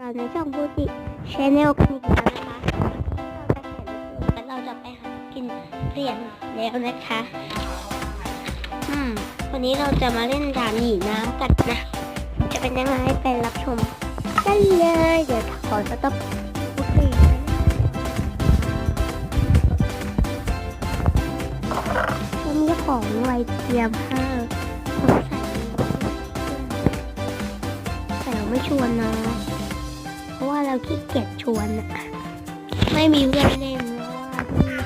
เราในช่องบูติชแนลกันอีกแล้วนะคะวันนี้เราจะแข่งรถตู้และเราจะไปหากินเรียนแล้วนะคะ อืม วันนี้เราจะมาเล่นดานหนีน้ำกันนะ จะเป็นยังไงไปรับชมกันเลย เดี๋ยวขอสต็อปมีของไวเทียมห้าใส่แต่เราไม่ชวนนะ เพราะว่เราขี้เกียจชวนอะไม่มีเพื่อนเล่นเพราะว่า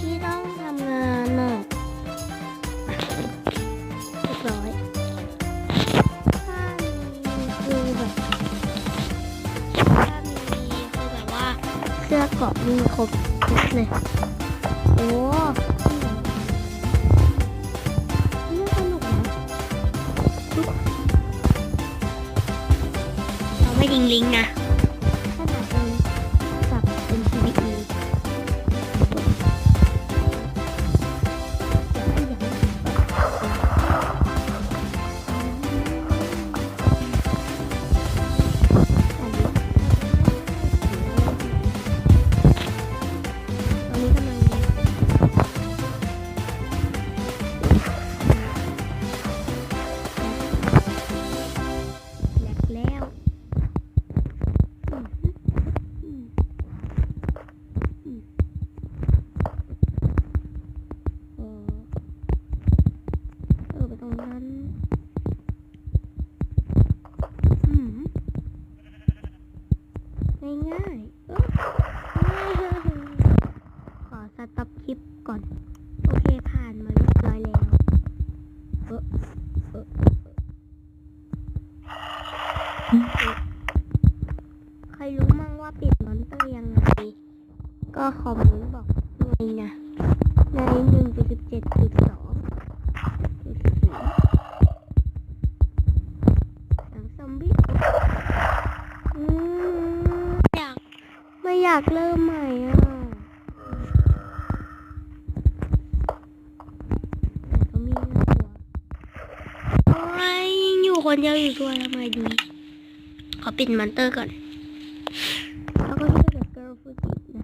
ที่ต้องทำงานน่ะเรียบร้อยถ้ามีคือแบบถ้ามีคือแบบว่าเสื้อเกราะมีครบครบเลยโอ้นี่สนุกนะเราไม่ยิงลิงนะ ก่อน โอเคผ่านมาเรียบร้อยแล้วเออเออเออใครรู้มั่งว่าปิดมอนเตอร์ยังไง ก็คอมเมนต์บอกด้วยนะในหนึ่งจุดสิบเจ็ดจุดสองจุดศูนย์หนังซอมบี้อืมอยากไม่อยากเริ่มใหม่อะแต่ก็มีน่ากลัวโอ้ย ยู่คนเดียวอยู่ตัวทำไมดีขอปิดมันเตอร์ก่อน แล้วก็ชื่อ The Girl Fuji นะ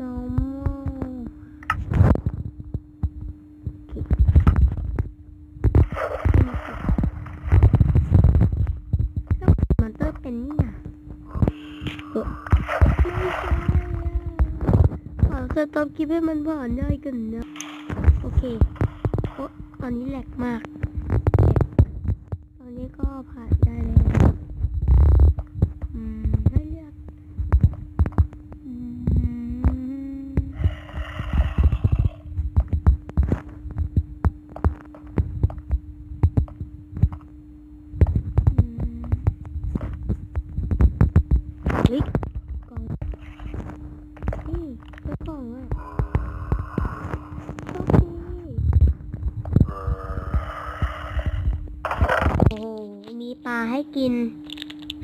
normal แล้วมอนเตอร์เป็นนี่นะเออไม่ใช่อะขอสต็อปคลิปให้มันผ่านได้กันนะ โอเคโอ้ตอนนี้แหลกมาก ปลาให้กิน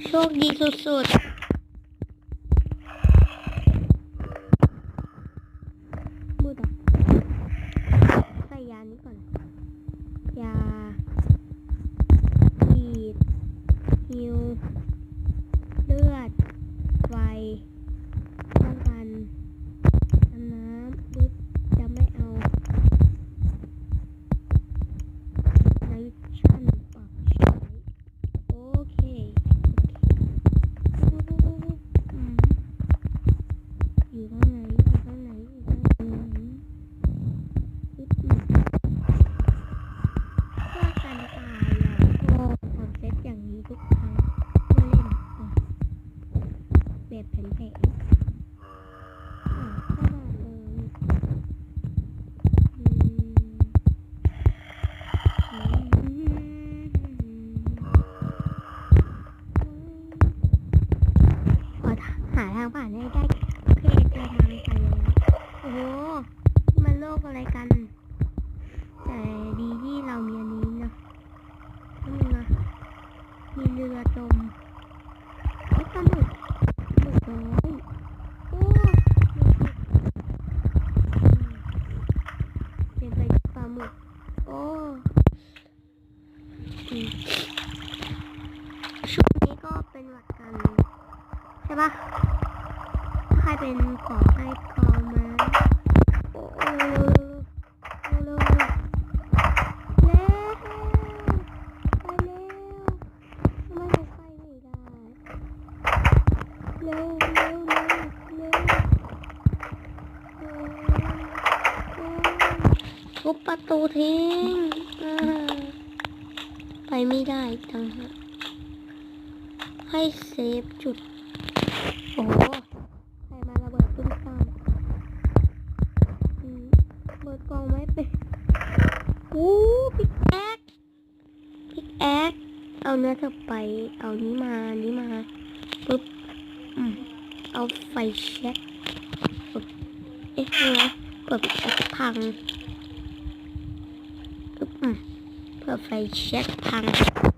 โชคดีสุดๆบูดอะใส่ยานี้ก่อน ยา ฉีดฮิว เลือด ไฟป้องกันน้ำน้ำบึ๊ดจะไม่เอาไนชั่นปรับใช้โอเค โอเคอืมอยู่ข้างไหนอยู่ข้างไหนอยู่ข้างไหนปึ๊บอืม เพื่อกันตายเราก็ทำเซตอย่างนี้ทุกครั้งเมื่อเล่นอะ แบบแผนๆอะขนาดเลยอืมขอหาทางผ่านให้ได้โอเคเจอทางไปแล้วโอ้โหมันโลกอะไรกัน แต่ดีที่เรามีอันนี้นะนี่นะมีเรือจมโอ้ยปลาหมึกหมึกน้อยโอ้ เปลี่ยนไปปลามึอช่วงนี้ก็เป็นหวัดกัน ใช่ปะใครเป็นขอให้ ประตูทิ้งไปไม่ได้จังฮะให้เซฟจุด โอ้ใคมาระเบิดตุ้มตเบิดกองไม่เป็นอู้พิกแอคพิกแอกเอาเนื้อเธอไป เอานี้มา นี้มาปุ๊บอืมเอาไฟแช็คเอ๊ะเนื้อเปิดพัง of a jet pump.